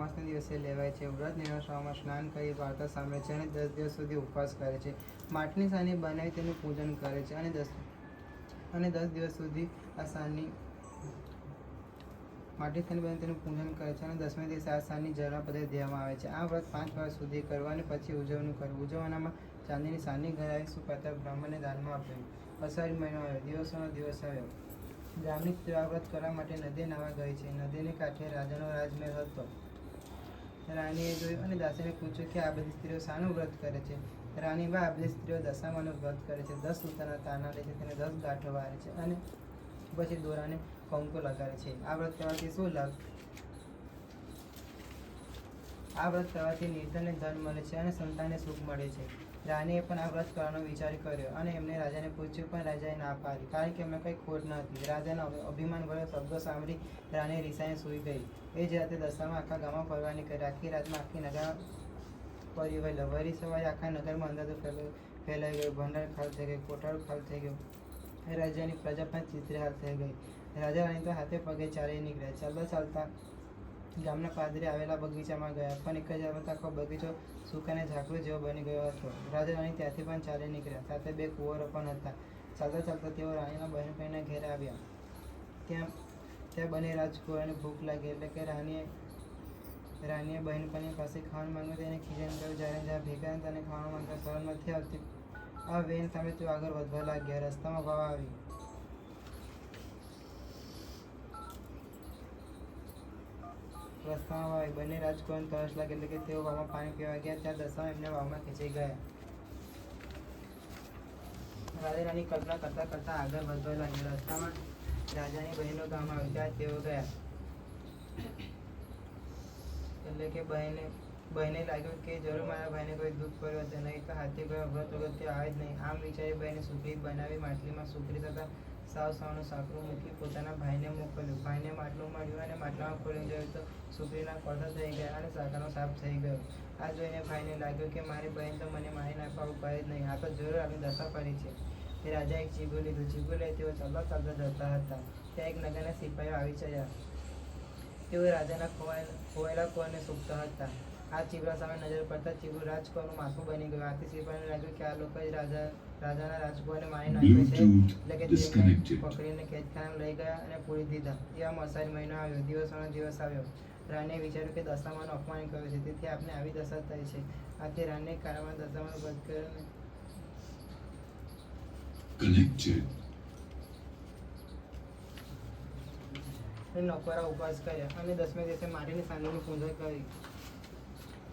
અમાસના દિવસે લેવાય છે. વ્રત નિરાશવામાં સ્નાન કરી વાર્તા સાંભળે છે અને દસ દિવસ સુધી ઉપવાસ કરે છે. માટની સાની બનાવી તેનું પૂજન કરે છે અને દસ અને દસ દિવસ સુધી આ સાની માટી સાની બનાવી તેનું પૂજન કરે છે અને દસમે દિવસે આ સાની જરા પદે દેવામાં આવે છે. આ વ્રત પાંચ વર્ષ સુધી કરવા અને પછી ઉજવણી કરવું. ઉજવવાનામાં ચાંદીની સાની ઘરાવી સુપાતા બ્રાહ્મણને દાનમાં આપ્યું અષાઢ મહિનો આવ્યો. દિવસોનો દિવસ આવ્યો. સ્ત્રીઓ વ્રત કરવા માટે નદી નાવા ગઈ છે. નદીને કાંઠે રાજાનો રાજમહેલ હતો. રાણીએ જોયું અને દાસીને પૂછ્યું કે આ બધી સ્ત્રીઓ શાનું વ્રત કરે છે? રાણી બા, આ બધી સ્ત્રીઓ દશામાનું વ્રત કરે છે. દસ સૂતાના તાના લે છે તેને દસ ગાંઠો વારે છે અને પછી દોરાને કંકુ લગાડે છે. આ વ્રત કરવાથી શું લાભ? આ વ્રત કરવાથી નિર્ધનને ધન મળે છે અને સંતાનને સુખ મળે છે. રાણીએ પણ આ વ્રત કરવાનો વિચાર કર્યો અને એમને રાજાને પૂછ્યું પણ રાજાએ ના પાડી કારણ કે એમને કંઈ ખોટ ન હતી. રાજાના અભિમાન ભર્યો શબ્દો સાંભળી રાણી રીસાએ સૂઈ ગઈ. એ જ રાતે દશામાં આખા ગામમાં ફરવાની કરી આખી રાતમાં આખી નગર ફરી ગયેલો વરી સવારે આખા નગરમાં અંદાજો ફેલાઈ ગયો. ભંડાર ખાલ થઈ ગયું. કોઠાર ખાલ થઈ ગયું. રાજાની પ્રજા પણ ચિત્રે હાલ થઈ ગઈ. રાજા રાણી તો હાથે પગે ચાલી નીકળ્યા. ચાલતા ચાલતા ગામના પાદરે આવેલા બગીચામાં ગયા. પણ એક જ આખો બગીચો સુકાને ઝાકડું જેવો બની ગયો હતો. રાજા રાણી ત્યાંથી પણ ચાલી નીકળ્યા. સાથે બે કુંવરો પણ હતા. ચાલતા ચાલતા તેઓ રાણીના બહેન ભાઈના ઘેર આવ્યા. ત્યાં ત્યાં બંને રાજકુંવરને ભૂખ લાગી એટલે કે રાણીએ રાણીએ બહેનપણી પાસે ખાવાનું માંગ્યું તેને ખીજન કહ્યું જ્યારે જ્યાં ભેગા તને ખાવાનું માંગતા સરળ નથી આવતી, આ વેન સામે તું આગળ વધવા લાગ્યા. રસ્તામાં વાવ આવી. રસ્તામાં વાવી બંને રાજકુમારને તરસ લાગી એટલે કે તેઓ વાવમાં પાણી પીવા ગયા, ત્યાં દશામાં એમને વાવમાં ખેંચાઈ ગયા. રાજા રાની કલ્પના કરતા કરતા આગળ વધવા લાગ્યા. રસ્તામાં રાજાની બહેનો ગામ આવી ત્યાં તેઓ ગયા. એટલે કે બહેને બહેને લાગ્યું કે જરૂર મારા ભાઈને કોઈ દુઃખ પડ્યું હતો નહીં તો હાથી ગયો વ્રત વગર આવે જ નહીં. આમ વિચારી બહેને સુખડી બનાવી માટલીમાં સુખડી તથા સાવ સાવનું સાકરું મૂકી પોતાના ભાઈને મોકલ્યું. ભાઈને માટલું મળ્યું અને માટલામાં ખોલી જોયું તો સુખડીના કોઠા થઈ ગયા અને સાકરનો સાપ થઈ ગયો. આ જોઈને ભાઈને લાગ્યું કે મારી બહેન તો મને મારી નાખવા ઉપાય જ નહીં. આ તો જરૂર આવી દશા પડી છે. તે રાજા એક ચીબુ લીધું. ચીબુ લઈ તેઓ ચાલતા ચાલતા જતા હતા. ત્યાં એક નગરના સિપાહીઓ આવી ચડ્યા. તેઓ રાજાના ખોવાયેલા ખોવાયેલા કોઈને શોધતા હતા. આ ચીબરા સામે નજર પડતા ચીબુ રાજકુમારનું માથું બની ગયું. આથી સિપાહીને લાગ્યું કે આ લોકો જ રાજા રાજાના રાજકુમારને મારી નાખ્યો છે. એટલે કે પકડીને કેદખાનામાં લઈ ગયા અને પૂરી દીધા. એવામાં મસાજ મહિનો આવ્યો. દિવસોનો દિવસ આવ્યો. રાણીએ વિચાર્યું કે દશામાનું અપમાન કર્યું છે. તેથી આપને આવી દશા થઈ છે. આથી રાણીએ કારણમાં દશામાનું વધ કર્યો connected, અને નકોરા ઉપવાસ કર્યા અને દસમે દિવસે માટીની સાંજની પૂજા કરી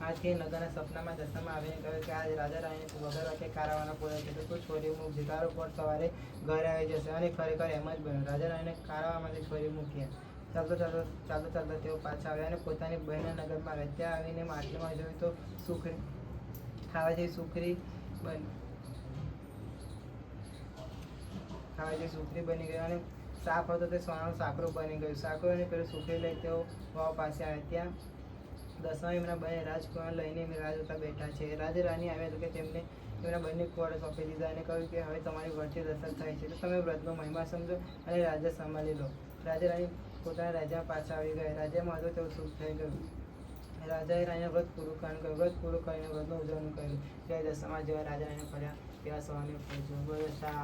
આજથી નગરના સપનામાં દશામાં આવીને કહ્યું કે આજ રાજા રાણીને વગર રાખે કારાવાના પૂરા છે, તો છોરી મૂક જીતારો પર સવારે ઘરે આવી જશે. અને ખરેખર એમ જ બન્યું. રાજા રાણીને કારાવામાંથી છોરી મૂક્યા. ચાલતો ચાલતો ચાલતો ચાલતો તેઓ પાછા આવ્યા અને પોતાની બહેનના નગરમાં આવ્યા ત્યાં આવીને માટલીમાં જોયું તો સુખરી ખાવા જેવી સુખરી બની ખાવા જેવી સુખરી બની ગઈ અને સાપ હતો તે સોનાનું સાકરું બની ગયું. સાકરું અને પેલું સુખરી લઈ તેઓ વાવ પાસે આવ્યા. ત્યાં દસમા એમના બંને રાજકુમાર લઈને રાહ જોતા બેઠા છે. રાજા રાણી આવ્યા તો કે તેમને એમના બંને કુવાડે સોંપી દીધા અને કહ્યું કે હવે તમારી વર્તી દશા થાય છે. તો તમે વ્રતનો મહિમા સમજો અને રાજા સંભાળી લો. રાજા રાણી પોતાના રાજા પાછા આવી ગયા. રાજામાં હતો તેવું સુખ થઈ ગયું. રાજાએ રાણીને વ્રત પૂરું કારણ કર્યું. વ્રત પૂરું કરીને વ્રતનું ઉજવણી કર્યું. ત્યારે દસમા જેવા રાજા રાણીને ફર્યા. તેવા સવારને પૂછ્યું બોલો, શા